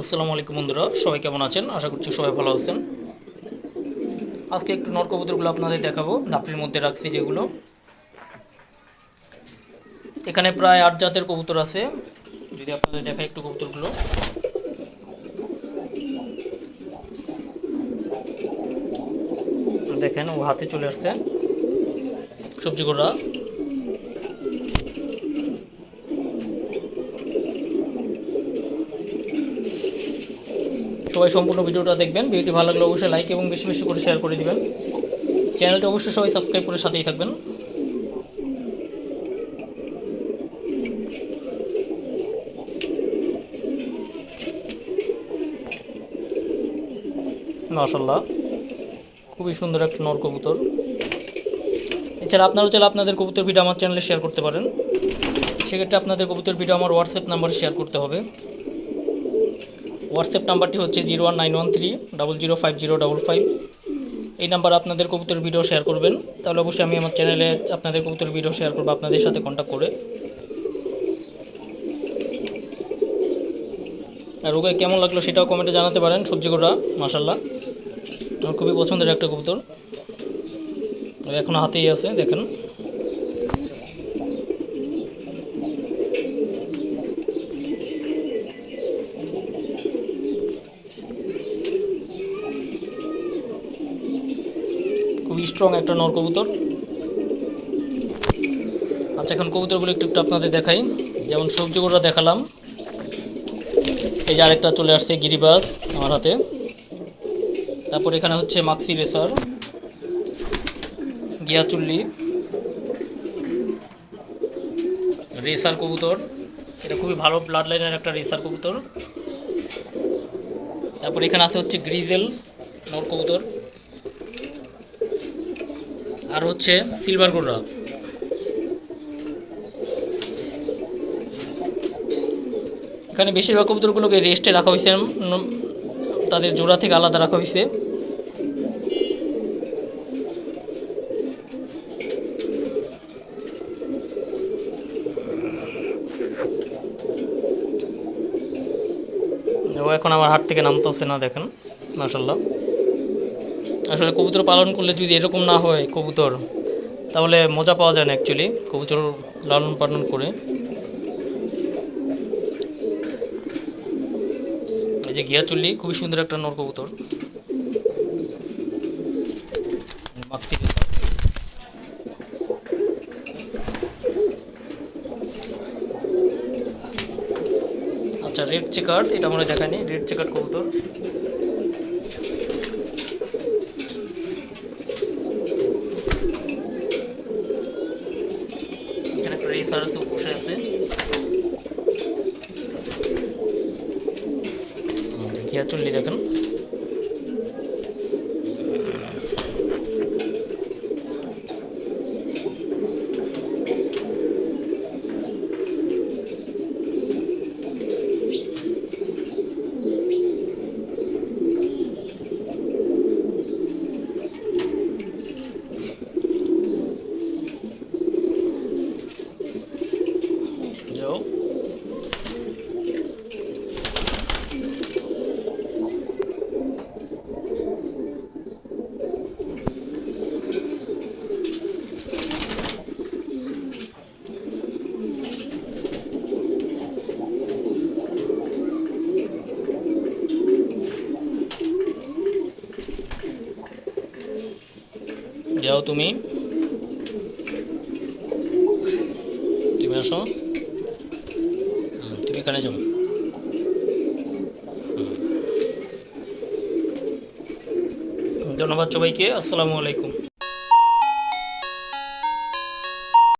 আসসালামু আলাইকুম বন্ধুরা, সবাই কেমন আছেন? আশা করছি সবাই ভালো আছেন। আজকে একটু নর কবুতরগুলো আপনাদের দেখাবো নাপড়ির মধ্যে রাখছি যেগুলো। এখানে প্রায় আট জাতের কবুতর আছে। যদি আপনাদের দেখাই একটু কবুতরগুলো। দেখেন, ও হাতে চলে আসছে। সবজি গোড়া সবাই সম্পূর্ণ ভিডিওটা দেখবেন। ভিডিওটি ভালো লাগলে অবশ্যই লাইক এবং বেশি বেশি করে শেয়ার করে দিবেন। চ্যানেলটা অবশ্যই সবাই সাবস্ক্রাইব করে সাথেই থাকবেন। মাশাল্লাহ খুবই সুন্দর একটা নর কবুতর। এছাড়া আপনারাও চাইলে আপনাদের কবুতর ভিডিও আমার চ্যানেলে শেয়ার করতে পারেন। সেক্ষেত্রে আপনাদের কবুতর ভিডিও আমার হোয়াটসঅ্যাপ নাম্বারে শেয়ার করতে হবে। হোয়াটসঅ্যাপ নাম্বারটি হচ্ছে zero one nine one three double zero five zero double five এই নাম্বার আপনাদের কবুতর ভিডিও শেয়ার করবেন। তাহলে অবশ্যই আমি আমার চ্যানেলে আপনাদের কবুতর ভিডিও শেয়ার করব, আপনাদের সাথে কন্ট্যাক্ট করে। আর ওকে কেমন লাগল সেটাও কমেন্টে জানাতে পারেন, সবজি গোড়া মাসাল্লাহ আমার খুবই পছন্দের একটা কবুতর। এখনও হাতেই আছে, দেখেন খুবই স্ট্রং একটা নর কবুতর। আচ্ছা এখন কবুতরগুলো একটু একটু আপনাদের দেখাই। যেমন সবজিগুলো দেখালাম। এই যে আরেকটা চলে আসছে গিরিবাস আমার হাতে। তারপর এখানে হচ্ছে মাক্সি রেসার, গিয়াচুল্লি, রেসার কবুতর। এটা খুবই ভালো ব্লাড লাইনের একটা রেসার কবুতর। তারপর এখানে আছে হচ্ছে গ্রিজেল নর কবুতর। আর হচ্ছে সিলভার গোড়া। এখানে বেশিরভাগ কবুতরগুলোকে রেস্টে রাখা হয়েছে তাদের জোড়া থেকে আলাদা রাখা হয়েছে। ও এখন আমার হাট থেকে নামতেছে না দেখেন মাসাল্লাহ আসলে কবুতর পালন করলে যদি এরকম না হয় কবুতর, তাহলে মজা পাওয়া যায় না অ্যাকচুয়ালি কবুতর লালন পালন করে। এই যে গিয়া চুল্লি, খুবই সুন্দর একটা নর কবুতর। আচ্ছা রেড চেকার এটা হয় দেখায়নি রেড চেকার কবুতর। এখানে আছে বসে আছে। ঘিয়া চল্লি দেখেন যাও যাও তুমি। তুমি আসো। তুমি এখানে যাও। ধন্যবাদ সবাইকে আসসালামু আলাইকুম।